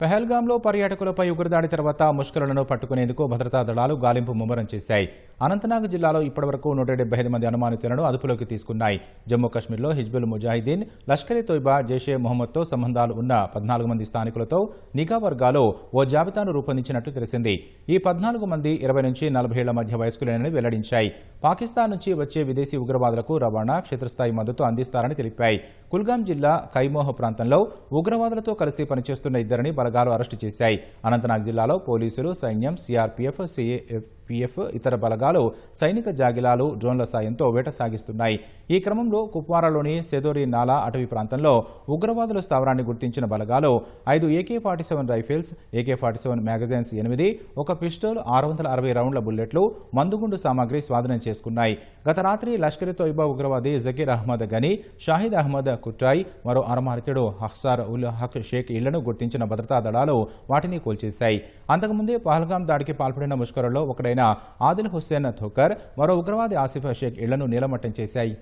పెహల్గాంలో పర్యాటకులపై ఉగ్రదాడి తర్వాత ముష్కరులను పట్టుకునేందుకు భద్రతా దళాలు గాలింపు ముమ్మరం చేశాయి. అనంతనాగ్ జిల్లాలో ఇప్పటివరకు నూట డెబ్బై ఐదు మంది అనుమానితులను అదుపులోకి తీసుకున్నాయి. జమ్మూ కాశ్మీర్లో హిజ్బుల్ ముజాహిదీన్ లష్కరే తోయిబా జైషే మొహమ్మద్తో సంబంధాలు ఉన్న పద్నాలుగు మంది స్థానికులతో నిఘా వర్గాలు ఓ జాబితాను రూపొందించినట్లు తెలిసింది. ఈ పద్నాలుగు మంది ఇరవై నుంచి నలభై ఏళ్ళ మధ్య వయస్కులేనని వెల్లడించాయి. పాకిస్తాన్ నుంచి వచ్చే విదేశీ ఉగ్రవాదులకు రవాణా క్షేత్రస్థాయి మద్దతు అందిస్తారని తెలిపాయి. కుల్గాం జిల్లా కైమోహ ప్రాంతంలో ఉగ్రవాదులతో కలిసి పనిచేస్తున్న ఇద్దరిని బలగాలు అరెస్టు చేశాయి. అనంతనాగ్ జిల్లాలో పోలీసులు సైన్యం సిఆర్పీఎఫ్ పీఎఫ్ ఇతర బలగాలు సైనిక జాగిలాలు డ్రోన్ల సాయంతో వేట సాగిస్తున్నాయి. ఈ క్రమంలో కుప్వారాలోని సెదోరి నాలా అటవీ ప్రాంతంలో ఉగ్రవాదుల స్థావరాన్ని గుర్తించిన బలగాలు ఐదు AK forty seven rifles AK forty seven magazines ఎనిమిది ఒక పిస్టోల్ ఆరు వందల అరవై రౌండ్ల బుల్లెట్లు మందుగుండు సామాగ్రి స్వాధీనం చేసుకున్నాయి. గత రాత్రి లష్కర్ తోయిబా ఉగ్రవాది జకీర్ అహ్మద్ గని షాహిద్ అహ్మద్ కుట్టాయ్ మరో అరమార్తెడు హక్సార్ ఉల్ హక్ షేక్ ఇళ్ళను గుర్తించిన భద్రతా దళాలు వాటిని కూల్చేశాయి. అంతకుముందే పహల్గాం దాడికి పాల్పడిన ముష్కరులో ఒకడైన ఆదిల్ హుస్సేన్ థోకర్ మరో ఉగ్రవాది ఆసిఫ్ షేక్ ఇళ్ళను నీలమట్టం చేశాయి.